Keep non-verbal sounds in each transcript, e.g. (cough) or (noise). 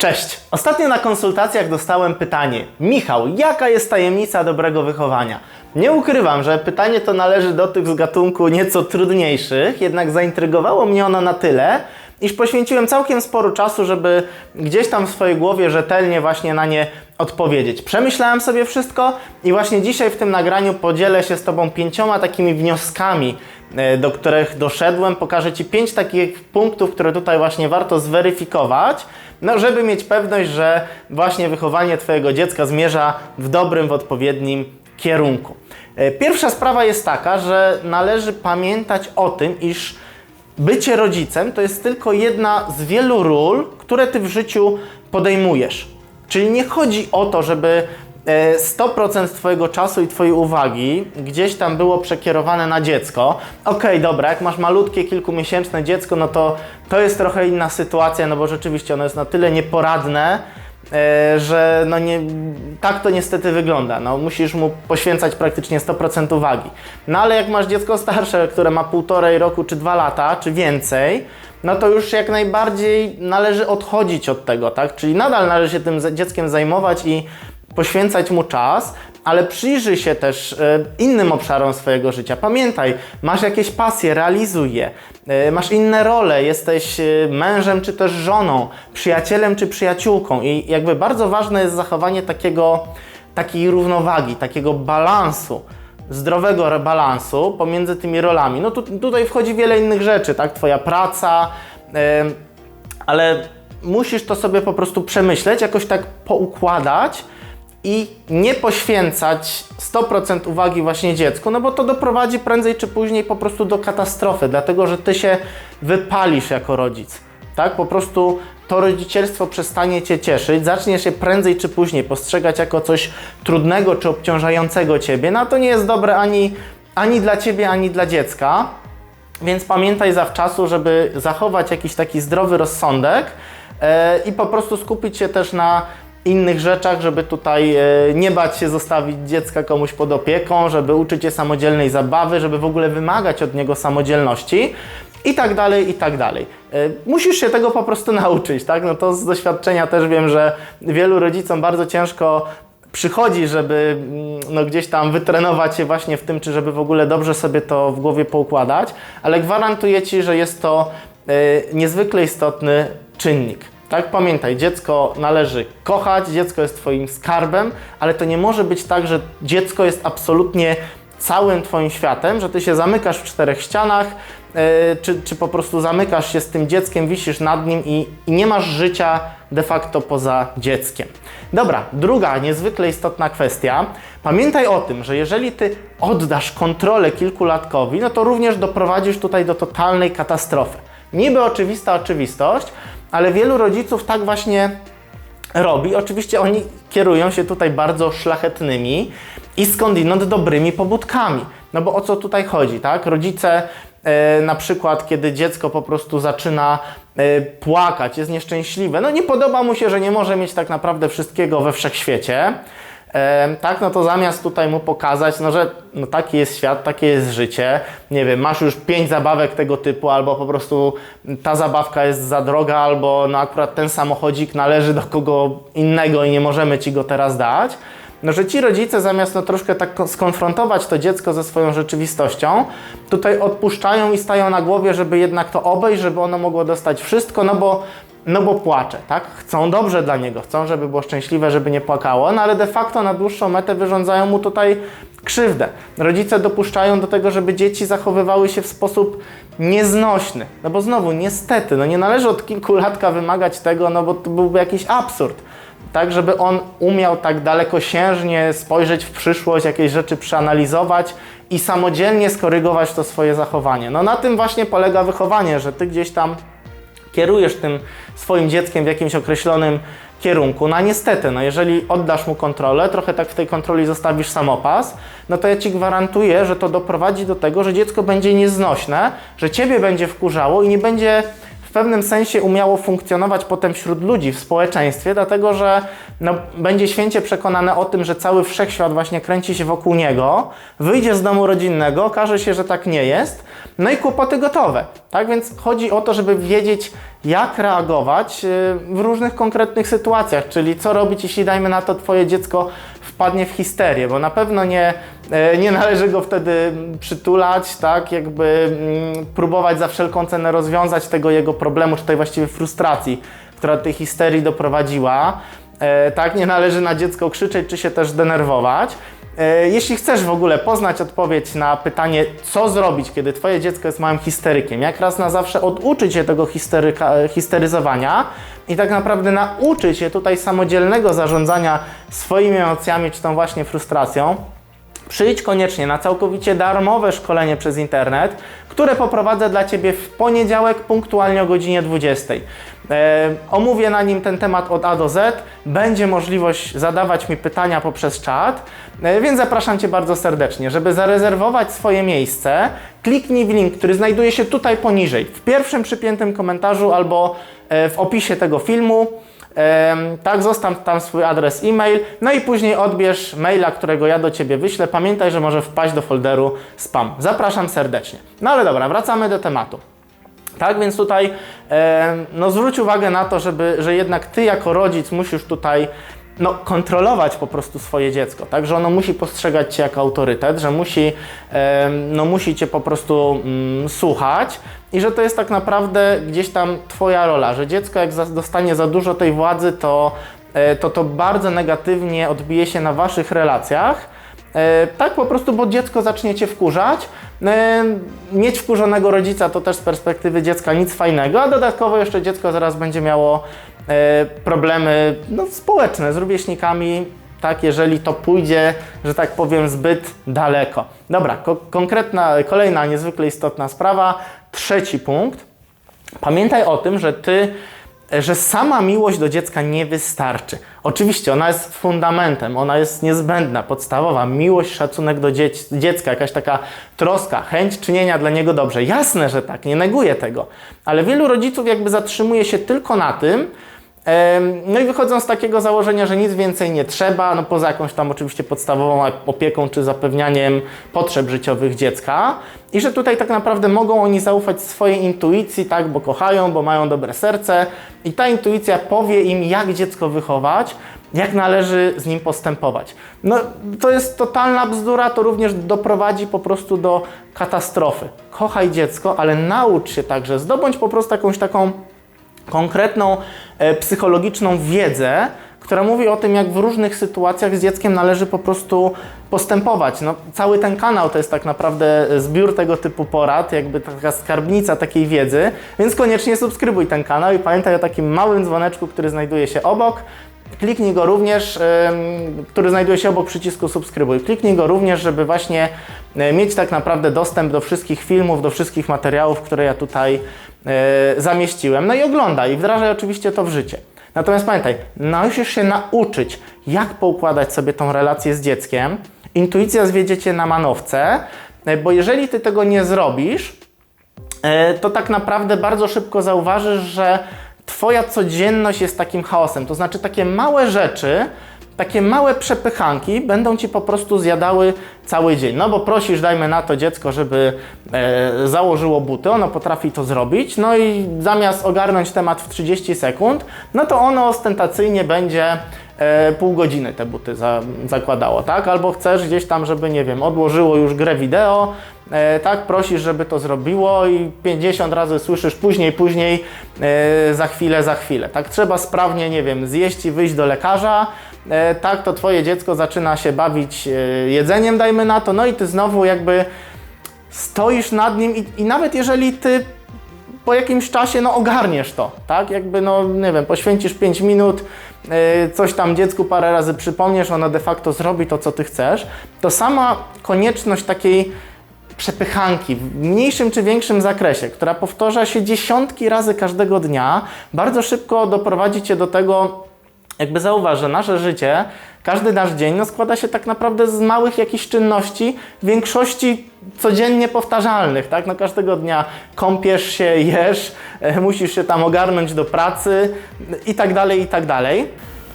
Cześć! Ostatnio na konsultacjach dostałem pytanie: Michał, jaka jest tajemnica dobrego wychowania? Nie ukrywam, że pytanie to należy do tych z gatunku nieco trudniejszych, jednak zaintrygowało mnie ono na tyle, iż poświęciłem całkiem sporo czasu, żeby gdzieś tam w swojej głowie rzetelnie właśnie na nie odpowiedzieć. Przemyślałem sobie wszystko i właśnie dzisiaj w tym nagraniu podzielę się z Tobą pięcioma takimi wnioskami, e, do których doszedłem. Pokażę Ci pięć takich punktów, które tutaj właśnie warto zweryfikować, no żeby mieć pewność, że właśnie wychowanie Twojego dziecka zmierza w dobrym, w odpowiednim kierunku. E, Pierwsza sprawa jest taka, że należy pamiętać o tym, iż bycie rodzicem to jest tylko jedna z wielu ról, które ty w życiu podejmujesz. Czyli nie chodzi o to, żeby 100% Twojego czasu i Twojej uwagi gdzieś tam było przekierowane na dziecko. Okej, dobra, jak masz malutkie, kilkumiesięczne dziecko, no to to jest trochę inna sytuacja, no bo rzeczywiście ono jest na tyle nieporadne, e, że no nie, tak to niestety wygląda. No, musisz mu poświęcać praktycznie 100% uwagi. No ale jak masz dziecko starsze, które ma półtorej roku, czy dwa lata, czy więcej, no to już jak najbardziej należy odchodzić od tego, tak? Czyli nadal należy się tym dzieckiem zajmować i poświęcać mu czas, ale przyjrzyj się też e, innym obszarom swojego życia. Pamiętaj, masz jakieś pasje, realizuj je. E, Masz inne role, jesteś e, mężem czy też żoną, przyjacielem czy przyjaciółką i jakby bardzo ważne jest zachowanie takiego, takiej równowagi, takiego balansu zdrowego balansu pomiędzy tymi rolami. No tu, tutaj wchodzi wiele innych rzeczy, tak? Twoja praca, em, ale musisz to sobie po prostu przemyśleć, jakoś tak poukładać i nie poświęcać 100% uwagi właśnie dziecku, no bo to doprowadzi prędzej czy później po prostu do katastrofy, dlatego że ty się wypalisz jako rodzic. Tak? Po prostu to rodzicielstwo przestanie cię cieszyć, zaczniesz się prędzej czy później postrzegać jako coś trudnego czy obciążającego ciebie. No to nie jest dobre ani, ani dla ciebie, ani dla dziecka. Więc pamiętaj zawczasu, żeby zachować jakiś taki zdrowy rozsądek e, i po prostu skupić się też na innych rzeczach, żeby tutaj e, nie bać się zostawić dziecka komuś pod opieką, żeby uczyć je samodzielnej zabawy, żeby w ogóle wymagać od niego samodzielności i tak dalej, i tak dalej. E, Musisz się tego po prostu (laughs) nauczyć, tak? No to z doświadczenia też wiem, że wielu rodzicom bardzo ciężko przychodzi, żeby mm, no, gdzieś tam wytrenować się właśnie w tym, czy żeby w ogóle dobrze sobie to w głowie poukładać, ale gwarantuję Ci, że jest to e, niezwykle istotny czynnik. Tak, pamiętaj, dziecko należy kochać, dziecko jest Twoim skarbem, ale to nie może być tak, że dziecko jest absolutnie całym Twoim światem, że Ty się zamykasz w czterech ścianach, e, czy, czy po prostu zamykasz się z tym dzieckiem, wisisz nad nim i, i nie masz życia de facto poza dzieckiem. Dobra, druga niezwykle istotna kwestia. Pamiętaj o tym, że jeżeli Ty oddasz kontrolę kilkulatkowi, no to również doprowadzisz tutaj do totalnej katastrofy. Niby oczywista oczywistość, ale wielu rodziców tak właśnie robi. Oczywiście oni kierują się tutaj bardzo szlachetnymi i skądinąd dobrymi pobudkami. No bo o co tutaj chodzi, tak? Rodzice e, na przykład, kiedy dziecko po prostu zaczyna e, płakać, jest nieszczęśliwe, no nie podoba mu się, że nie może mieć tak naprawdę wszystkiego we wszechświecie. Tak, no to zamiast tutaj mu pokazać, no że no taki jest świat, takie jest życie, nie wiem, masz już pięć zabawek tego typu, albo po prostu ta zabawka jest za droga, albo no akurat ten samochodzik należy do kogo innego i nie możemy ci go teraz dać. No, że ci rodzice zamiast no, troszkę tak ko- skonfrontować to dziecko ze swoją rzeczywistością, tutaj odpuszczają i stają na głowie, żeby jednak to obejść, żeby ono mogło dostać wszystko, no bo no bo płacze, tak? Chcą dobrze dla niego, chcą, żeby było szczęśliwe, żeby nie płakało, no ale de facto na dłuższą metę wyrządzają mu tutaj krzywdę. Rodzice dopuszczają do tego, żeby dzieci zachowywały się w sposób nieznośny. No bo znowu, niestety, no nie należy od kilkulatka wymagać tego, no bo to byłby jakiś absurd. Tak, żeby on umiał tak dalekosiężnie spojrzeć w przyszłość, jakieś rzeczy przeanalizować i samodzielnie skorygować to swoje zachowanie. No na tym właśnie polega wychowanie, że ty gdzieś tam kierujesz tym swoim dzieckiem w jakimś określonym kierunku. No a niestety, no jeżeli oddasz mu kontrolę, trochę tak w tej kontroli zostawisz samopas, no to ja Ci gwarantuję, że to doprowadzi do tego, że dziecko będzie nieznośne, że Ciebie będzie wkurzało i nie będzie w pewnym sensie umiało funkcjonować potem wśród ludzi w społeczeństwie, dlatego że no, będzie święcie przekonane o tym, że cały wszechświat właśnie kręci się wokół niego, wyjdzie z domu rodzinnego, okaże się, że tak nie jest, no i kłopoty gotowe. Tak więc chodzi o to, żeby wiedzieć, jak reagować y, w różnych konkretnych sytuacjach, czyli co robić, jeśli dajmy na to twoje dziecko wpadnie w histerię, bo na pewno nie, e, nie należy go wtedy przytulać, tak, jakby mm, próbować za wszelką cenę rozwiązać tego jego problemu, czy tej właściwie frustracji, która do tej histerii doprowadziła. E, Tak, nie należy na dziecko krzyczeć, czy się też denerwować. E, Jeśli chcesz w ogóle poznać odpowiedź na pytanie, co zrobić, kiedy Twoje dziecko jest małym histerykiem, jak raz na zawsze oduczyć się tego histeryka, histeryzowania i tak naprawdę nauczyć się tutaj samodzielnego zarządzania swoimi emocjami, czy tą właśnie frustracją, Przyjdź koniecznie na całkowicie darmowe szkolenie przez internet, które poprowadzę dla Ciebie w poniedziałek punktualnie o godzinie 20. E, omówię na nim ten temat od A do Z. Będzie możliwość zadawać mi pytania poprzez czat, e, więc zapraszam Cię bardzo serdecznie. Żeby zarezerwować swoje miejsce, kliknij w link, który znajduje się tutaj poniżej, w pierwszym przypiętym komentarzu albo e, w opisie tego filmu. Tak, zostaw tam swój adres e-mail, no i później odbierz maila, którego ja do Ciebie wyślę. Pamiętaj, że może wpaść do folderu spam. Zapraszam serdecznie. No ale dobra, wracamy do tematu. Tak, więc tutaj no zwróć uwagę na to, żeby, że jednak Ty jako rodzic musisz tutaj no, kontrolować po prostu swoje dziecko, tak, że ono musi postrzegać Cię jako autorytet, że musi, no, musi Cię po prostu mm, słuchać i że to jest tak naprawdę gdzieś tam Twoja rola, że dziecko jak dostanie za dużo tej władzy, to, e, to to bardzo negatywnie odbije się na Waszych relacjach, E, tak po prostu, bo dziecko zacznie cię wkurzać. E, mieć wkurzonego rodzica to też z perspektywy dziecka nic fajnego, a dodatkowo jeszcze dziecko zaraz będzie miało problemy no, społeczne z rówieśnikami, tak, jeżeli to pójdzie, że tak powiem, zbyt daleko. Dobra, ko- konkretna, kolejna niezwykle istotna sprawa. Trzeci punkt. Pamiętaj o tym, że ty że sama miłość do dziecka nie wystarczy. Oczywiście ona jest fundamentem, ona jest niezbędna, podstawowa. Miłość, szacunek do dzieci, dziecka, jakaś taka troska, chęć czynienia dla niego dobrze. Jasne, że tak, nie neguję tego. Ale wielu rodziców jakby zatrzymuje się tylko na tym, No i wychodzą z takiego założenia, że nic więcej nie trzeba, no poza jakąś tam oczywiście podstawową opieką czy zapewnianiem potrzeb życiowych dziecka i że tutaj tak naprawdę mogą oni zaufać swojej intuicji, tak, bo kochają, bo mają dobre serce i ta intuicja powie im, jak dziecko wychować, jak należy z nim postępować. No to jest totalna bzdura, to również doprowadzi po prostu do katastrofy. Kochaj dziecko, ale naucz się także, zdobądź po prostu jakąś taką konkretną e, psychologiczną wiedzę, która mówi o tym, jak w różnych sytuacjach z dzieckiem należy po prostu postępować. No, cały ten kanał to jest tak naprawdę zbiór tego typu porad, jakby taka skarbnica takiej wiedzy, więc koniecznie subskrybuj ten kanał i pamiętaj o takim małym dzwoneczku, który znajduje się obok. Kliknij go również, który znajduje się obok przycisku subskrybuj. Kliknij go również, żeby właśnie e, mieć tak naprawdę dostęp do wszystkich filmów, do wszystkich materiałów, które ja tutaj zamieściłem. No i oglądaj i wdrażaj oczywiście to w życie. Natomiast pamiętaj, musisz się nauczyć, jak poukładać sobie tą relację z dzieckiem. Intuicja zwiedzie cię na manowce, e, bo jeżeli ty tego nie zrobisz, e, to tak naprawdę bardzo szybko zauważysz, że Twoja codzienność jest takim chaosem. To znaczy, takie małe rzeczy, takie małe przepychanki będą ci po prostu zjadały cały dzień. No bo prosisz, dajmy na to dziecko, żeby e, założyło buty, ono potrafi to zrobić, no i zamiast ogarnąć temat w 30 sekund, no to ono ostentacyjnie będzie pół godziny te buty za, zakładało, tak? Albo chcesz gdzieś tam, żeby, nie wiem, odłożyło już grę wideo, e, tak? Prosisz, żeby to zrobiło i 50 razy słyszysz później, później, e, za chwilę, za chwilę, tak? Trzeba sprawnie, nie wiem, zjeść i wyjść do lekarza, e, tak? To twoje dziecko zaczyna się bawić e, jedzeniem, dajmy na to, no i ty znowu jakby stoisz nad nim i, i nawet jeżeli ty po jakimś czasie no ogarniesz to, tak? Jakby no nie wiem, poświęcisz 5 minut, yy, coś tam dziecku parę razy przypomniesz, ono de facto zrobi to, co ty chcesz, to sama konieczność takiej przepychanki w mniejszym czy większym zakresie, która powtarza się dziesiątki razy każdego dnia, bardzo szybko doprowadzi cię do tego, jakby zauważ, że nasze życie każdy nasz dzień no, składa się tak naprawdę z małych jakichś czynności, w większości codziennie powtarzalnych, tak? No każdego dnia kąpiesz się, jesz, e, musisz się tam ogarnąć do pracy i tak dalej, i tak dalej.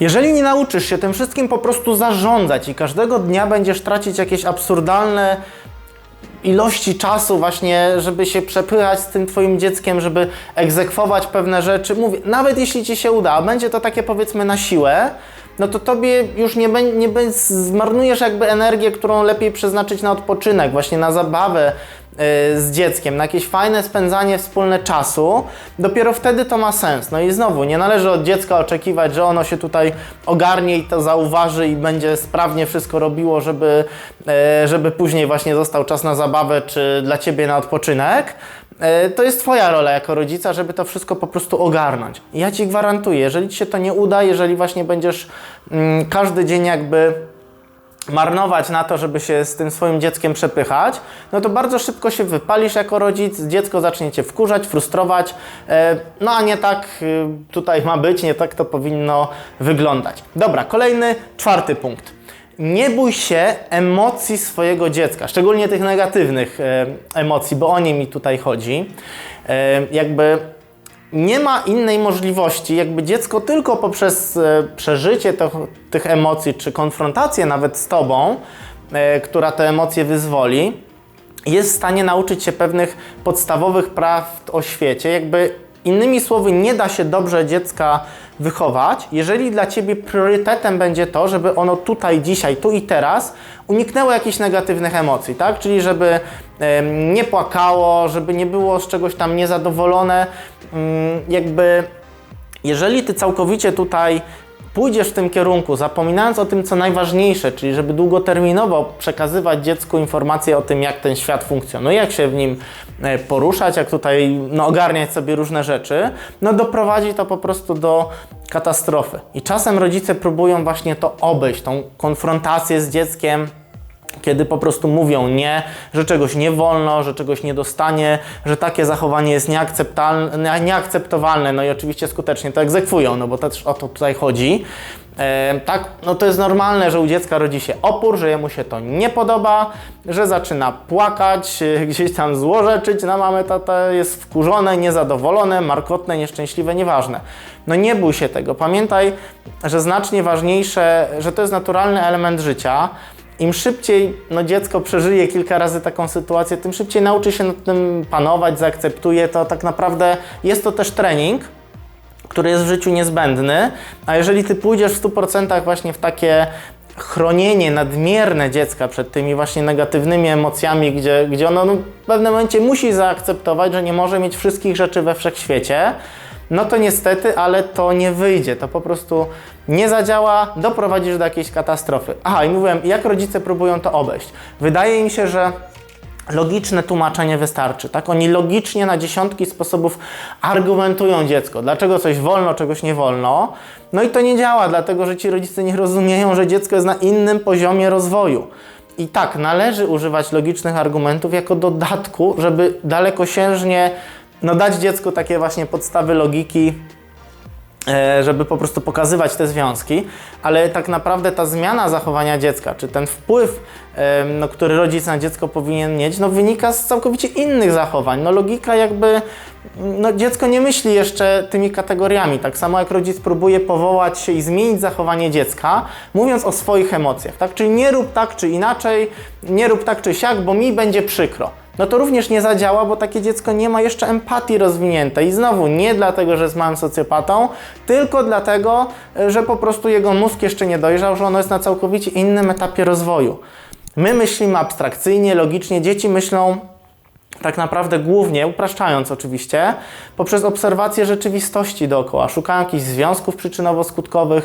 Jeżeli nie nauczysz się tym wszystkim po prostu zarządzać i każdego dnia będziesz tracić jakieś absurdalne ilości czasu właśnie, żeby się przepychać z tym twoim dzieckiem, żeby egzekwować pewne rzeczy. Mówię, nawet jeśli ci się uda, będzie to takie powiedzmy na siłę, no to tobie już nie, nie zmarnujesz jakby energię, którą lepiej przeznaczyć na odpoczynek, właśnie na zabawę yy, z dzieckiem, na jakieś fajne spędzanie wspólne czasu, dopiero wtedy to ma sens. No i znowu, nie należy od dziecka oczekiwać, że ono się tutaj ogarnie i to zauważy i będzie sprawnie wszystko robiło, żeby, e, żeby później właśnie został czas na zabawę czy dla ciebie na odpoczynek. E, To jest Twoja rola jako rodzica, żeby to wszystko po prostu ogarnąć. Ja Ci gwarantuję, jeżeli Ci się to nie uda, jeżeli właśnie będziesz mm, każdy dzień jakby marnować na to, żeby się z tym swoim dzieckiem przepychać, no to bardzo szybko się wypalisz jako rodzic, dziecko zacznie cię wkurzać, frustrować, e, no a nie tak y, tutaj ma być, nie tak to powinno wyglądać. Dobra, kolejny, czwarty punkt. Nie bój się emocji swojego dziecka, szczególnie tych negatywnych e, emocji, bo o nie mi tutaj chodzi. E, jakby nie ma innej możliwości, jakby dziecko tylko poprzez e, przeżycie to, tych emocji, czy konfrontację nawet z tobą, która te emocje wyzwoli, jest w stanie nauczyć się pewnych podstawowych praw o świecie. Jakby innymi słowy, nie da się dobrze dziecka wychować, jeżeli dla ciebie priorytetem będzie to, żeby ono tutaj, dzisiaj, tu i teraz uniknęło jakichś negatywnych emocji, tak? Czyli żeby nie płakało, żeby nie było z czegoś tam niezadowolone, mm, jakby jeżeli ty całkowicie tutaj pójdziesz w tym kierunku, zapominając o tym, co najważniejsze, czyli żeby długoterminowo przekazywać dziecku informacje o tym, jak ten świat funkcjonuje, jak się w nim poruszać, jak tutaj no, ogarniać sobie różne rzeczy, no doprowadzi to po prostu do katastrofy. I czasem rodzice próbują właśnie to obejść, tą konfrontację z dzieckiem, kiedy po prostu mówią nie, że czegoś nie wolno, że czegoś nie dostanie, że takie zachowanie jest nieakceptowalne, no i oczywiście skutecznie to egzekwują, no bo też o to tutaj chodzi. E, tak, no to jest normalne, że u dziecka rodzi się opór, że jemu się to nie podoba, że zaczyna płakać, (laughs) gdzieś tam złorzeczyć na mamę, tata jest wkurzone, niezadowolone, markotne, nieszczęśliwe, nieważne. No nie bój się tego. Pamiętaj, że znacznie ważniejsze, że to jest naturalny element życia, im szybciej no, dziecko przeżyje kilka razy taką sytuację, tym szybciej nauczy się nad tym panować, zaakceptuje to. Tak naprawdę jest to też trening, który jest w życiu niezbędny, a jeżeli ty pójdziesz w 100% właśnie w takie chronienie nadmierne dziecka przed tymi właśnie negatywnymi emocjami, gdzie, gdzie ono no, w pewnym momencie musi zaakceptować, że nie może mieć wszystkich rzeczy we wszechświecie, no to niestety, ale to nie wyjdzie. To po prostu nie zadziała, doprowadzisz do jakiejś katastrofy. Aha, i mówiłem, jak rodzice próbują to obejść. Wydaje im się, że logiczne tłumaczenie wystarczy, tak? Oni logicznie na dziesiątki sposobów argumentują dziecko, dlaczego coś wolno, czegoś nie wolno. No i to nie działa, dlatego że ci rodzice nie rozumieją, że dziecko jest na innym poziomie rozwoju. I tak, należy używać logicznych argumentów jako dodatku, żeby dalekosiężnie no, dać dziecku takie właśnie podstawy logiki, e, żeby po prostu pokazywać te związki, ale tak naprawdę ta zmiana zachowania dziecka, czy ten wpływ, e, no, który rodzic na dziecko powinien mieć, no, wynika z całkowicie innych zachowań. No, logika jakby, no, dziecko nie myśli jeszcze tymi kategoriami, tak samo jak rodzic próbuje powołać się i zmienić zachowanie dziecka, mówiąc o swoich emocjach, tak? Czyli nie rób tak czy inaczej, nie rób tak czy siak, bo mi będzie przykro no to również nie zadziała, bo takie dziecko nie ma jeszcze empatii rozwiniętej. I znowu nie dlatego, że jest małym socjopatą, tylko dlatego, że po prostu jego mózg jeszcze nie dojrzał, że ono jest na całkowicie innym etapie rozwoju. My myślimy abstrakcyjnie, logicznie, dzieci myślą tak naprawdę głównie, upraszczając oczywiście, poprzez obserwację rzeczywistości dookoła. Szukają jakichś związków przyczynowo-skutkowych,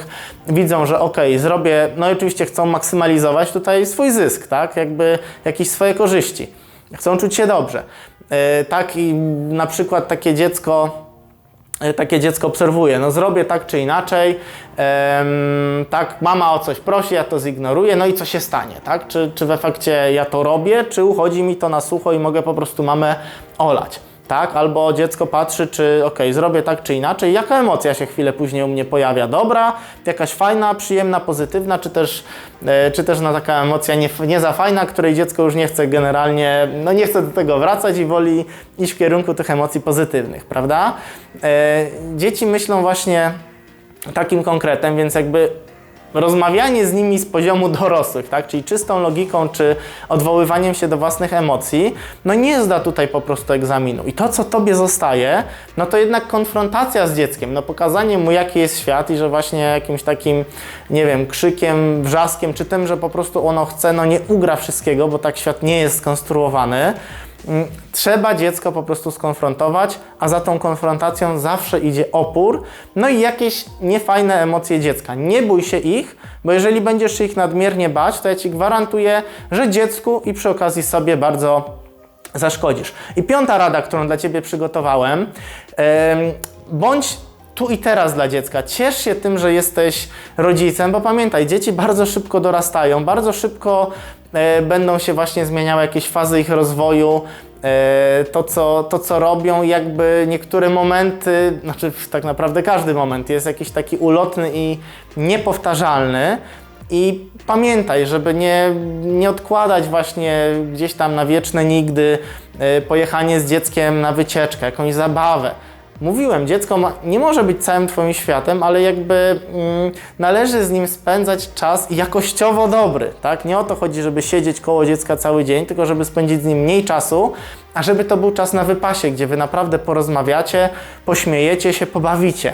widzą, że ok, zrobię, no i oczywiście chcą maksymalizować tutaj swój zysk, tak, jakby jakieś swoje korzyści. Chcą czuć się dobrze. E, tak i na przykład takie dziecko, e, takie dziecko obserwuje, no zrobię tak czy inaczej, tak, mama o coś prosi, ja to zignoruję, no i co się stanie, tak? Czy, czy w efekcie ja to robię, czy uchodzi mi to na sucho i mogę po prostu mamę olać. Tak? Albo dziecko patrzy, czy ok, zrobię tak czy inaczej. Jaka emocja się chwilę później u mnie pojawia? Dobra, jakaś fajna, przyjemna, pozytywna, czy też, e, czy też no, taka emocja nie, nie za fajna, której dziecko już nie chce generalnie, no nie chce do tego wracać i woli iść w kierunku tych emocji pozytywnych, prawda? E, dzieci myślą właśnie takim konkretem, więc jakby rozmawianie z nimi z poziomu (laughs) dorosłych, tak? czyli czystą logiką, czy odwoływaniem się do własnych emocji, no nie zda tutaj po prostu egzaminu. I to, co tobie zostaje, no to jednak konfrontacja z dzieckiem, no pokazanie mu, jaki jest świat i że właśnie jakimś takim, nie wiem, krzykiem, wrzaskiem, czy tym, że po prostu ono chce, no nie ugra wszystkiego, bo tak świat nie jest skonstruowany, Trzeba dziecko po prostu skonfrontować, a za tą konfrontacją zawsze idzie opór, no i jakieś niefajne emocje dziecka. Nie bój się ich, bo jeżeli będziesz się ich nadmiernie bać, to ja Ci gwarantuję, że dziecku i przy okazji sobie bardzo zaszkodzisz. I piąta rada, którą dla Ciebie przygotowałem, em, bądź tu i teraz dla dziecka. Ciesz się tym, że jesteś rodzicem, bo pamiętaj, dzieci bardzo szybko dorastają, bardzo szybko będą się właśnie zmieniały jakieś fazy ich rozwoju, e, to, co, to co robią, jakby niektóre momenty, znaczy tak naprawdę każdy moment jest jakiś taki ulotny i niepowtarzalny. I pamiętaj, żeby nie, nie odkładać właśnie gdzieś tam na wieczne nigdy e, pojechanie z dzieckiem na wycieczkę, jakąś zabawę. Mówiłem, dziecko ma, nie może być całym Twoim światem, ale jakby mm, należy z nim spędzać czas jakościowo dobry, tak? Nie o to chodzi, żeby siedzieć koło dziecka cały dzień, tylko żeby spędzić z nim mniej czasu, a żeby to był czas na wypasie, gdzie Wy naprawdę porozmawiacie, pośmiejecie się, pobawicie.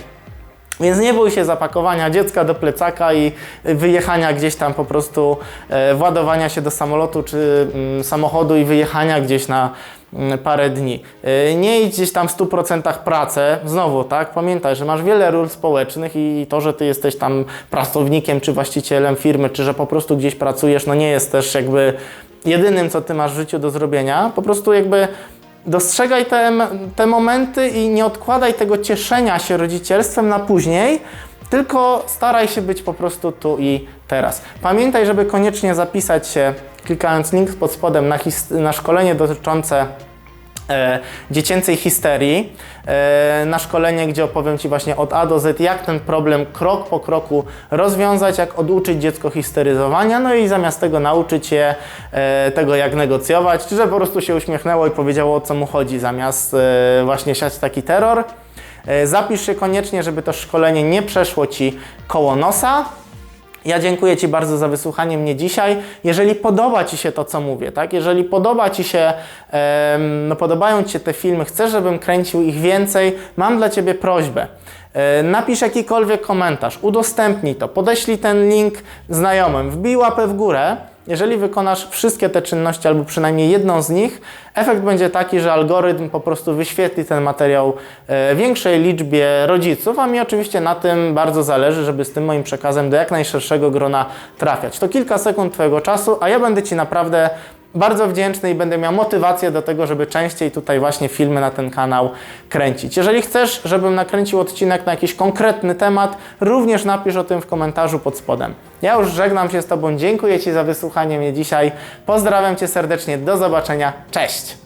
Więc nie bój się zapakowania dziecka do plecaka i wyjechania gdzieś tam po prostu, e, władowania się do samolotu czy mm, samochodu i wyjechania gdzieś na mm, parę dni. E, nie idź gdzieś tam w 100% pracę, znowu, tak? Pamiętaj, że masz wiele ról społecznych i to, że ty jesteś tam pracownikiem czy właścicielem firmy, czy że po prostu gdzieś pracujesz, no nie jest też jakby jedynym, co ty masz w życiu do zrobienia. Po prostu jakby dostrzegaj te, te momenty i nie odkładaj tego cieszenia się rodzicielstwem na później, tylko staraj się być po prostu tu i teraz. Pamiętaj, żeby koniecznie zapisać się, klikając link pod spodem na, na szkolenie dotyczące dziecięcej histerii, e, na szkolenie, gdzie opowiem Ci właśnie od A do Z, jak ten problem krok po kroku rozwiązać, jak oduczyć dziecko histeryzowania, no i zamiast tego nauczyć je e, tego, jak negocjować, czy że po prostu się uśmiechnęło i powiedziało, o co mu chodzi, zamiast e, właśnie siać taki terror. E, Zapisz się koniecznie, żeby to szkolenie nie przeszło Ci koło nosa. Ja dziękuję Ci bardzo za wysłuchanie mnie dzisiaj. Jeżeli podoba Ci się to, co mówię, tak? Jeżeli podoba Ci się, no podobają Ci się te filmy, chcesz, żebym kręcił ich więcej, mam dla Ciebie prośbę. E, Napisz jakikolwiek komentarz, udostępnij to, podeślij ten link znajomym, wbij łapę w górę. Jeżeli wykonasz wszystkie te czynności, albo przynajmniej jedną z nich, efekt będzie taki, że algorytm po prostu wyświetli ten materiał e, większej liczbie rodziców, a mi oczywiście na tym bardzo zależy, żeby z tym moim przekazem do jak najszerszego grona trafiać. To kilka sekund Twojego czasu, a ja będę Ci naprawdę bardzo wdzięczny i będę miał motywację do tego, żeby częściej tutaj właśnie filmy na ten kanał kręcić. Jeżeli chcesz, żebym nakręcił odcinek na jakiś konkretny temat, również napisz o tym w komentarzu pod spodem. Ja już żegnam się z Tobą, dziękuję Ci za wysłuchanie mnie dzisiaj, pozdrawiam Cię serdecznie, do zobaczenia, cześć!